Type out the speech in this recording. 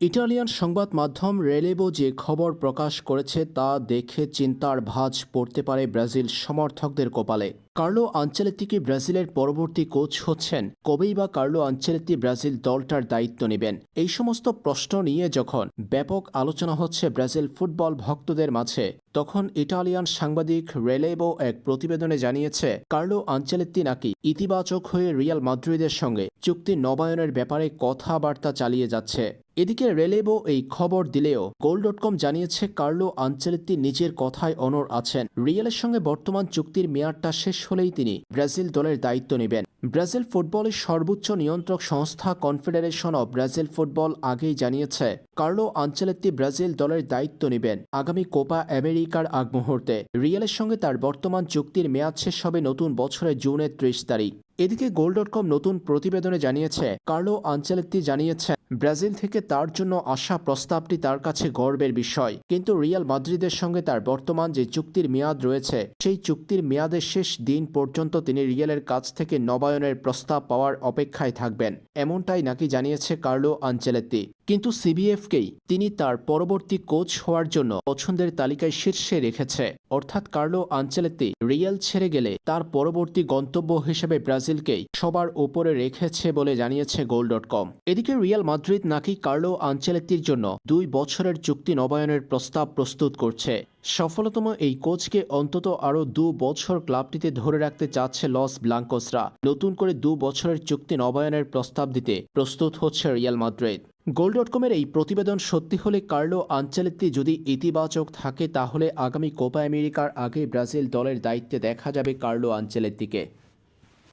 Italian সংবাদ মাধ্যম রেলেবো যে খবর প্রকাশ করেছে তা দেখে চিন্তার ভাঁজ পড়তে পারে ব্রাজিল সমর্থকদের কপালে। কার্লো আঞ্চলেত্তিকে ব্রাজিলের পরবর্তী কোচ হচ্ছেন? কবেই বা কার্লো আঞ্চলেত্তি ব্রাজিল দলটার দায়িত্ব নেবেন? এই সমস্ত প্রশ্ন নিয়ে যখন ব্যাপক আলোচনা হচ্ছে ব্রাজিল ফুটবল ভক্তদের মাঝে তখন ইটালিয়ান সাংবাদিক রেলেবো এক প্রতিবেদনে জানিয়েছে, কার্লো আঞ্চেলেত্তি নাকি ইতিবাচক হয়ে রিয়াল মাদ্রিদের সঙ্গে চুক্তি নবায়নের ব্যাপারে কথাবার্তা চালিয়ে যাচ্ছে। এদিকে রেলেবো এই খবর দিলেও গোল ডট কম জানিয়েছে, কার্লো আঞ্চেলেত্তি নিজের কথায় অনর আছেন। রিয়ালের সঙ্গে বর্তমান চুক্তির মেয়াদটা শেষ হলেই তিনি ব্রাজিল দলের দায়িত্ব নেবেন। ব্রাজিল ফুটবলের সর্বোচ্চ নিয়ন্ত্রক সংস্থা কনফেডারেশন অব ব্রাজিল ফুটবল আগেই জানিয়েছে, কার্লো আঞ্চলেত্তি ব্রাজিল দলের দায়িত্ব নেবেন আগামী কোপা আমেরিকার আগ মুহূর্তে। রিয়ালের সঙ্গে তার বর্তমান চুক্তির মেয়াদ শেষ হবে নতুন বছরের জুনের ত্রিশ তারিখ। এদিকে গোল নতুন প্রতিবেদনে জানিয়েছে, কার্লো আঞ্চলেত্তি জানিয়েছেন ব্রাজিল থেকে তার জন্য আসা প্রস্তাবটি তার কাছে গর্বের বিষয়। কিন্তু রিয়াল মাদ্রিদের সঙ্গে তার বর্তমান যে চুক্তির মেয়াদ রয়েছে, সেই চুক্তির মেয়াদের শেষ দিন পর্যন্ত তিনি রিয়ালের কাছ থেকে নবায়নের প্রস্তাব পাওয়ার অপেক্ষায় থাকবেন। এমনটাই নাকি জানিয়েছে কার্লো আঞ্চেলেত্তি। কিন্তু সিবিএফকেই তিনি তার পরবর্তী কোচ হওয়ার জন্য পছন্দের তালিকায় শীর্ষে রেখেছে। অর্থাৎ কার্লো আঞ্চেলেত্তি রিয়াল ছেড়ে গেলে তার পরবর্তী গন্তব্য হিসেবে ব্রাজিলকেই সবার ওপরে রেখেছে বলে জানিয়েছে গোল ডট কম। এদিকে রিয়াল মাদ্রিদ নাকি কার্লো আঞ্চেলেত্তির জন্য দুই বছরের চুক্তি নবায়নের প্রস্তাব প্রস্তুত করছে। সফলতম এই কোচকে অন্তত আরও দু বছর ক্লাবটিতে ধরে রাখতে চাচ্ছে লস ব্লাঙ্কোসরা। নতুন করে দু বছরের চুক্তি নবায়নের প্রস্তাব দিতে প্রস্তুত হচ্ছে রিয়াল মাদ্রিদ। গোল ডট কমের এই প্রতিবেদন সত্যি হলে কার্লো আঞ্চেলেত্তি যদি ইতিবাচক থাকে, তাহলে আগামী কোপা আমেরিকার আগে ব্রাজিল দলের দায়িত্বে দেখা যাবে কার্লো আঞ্চেলেত্তিকে।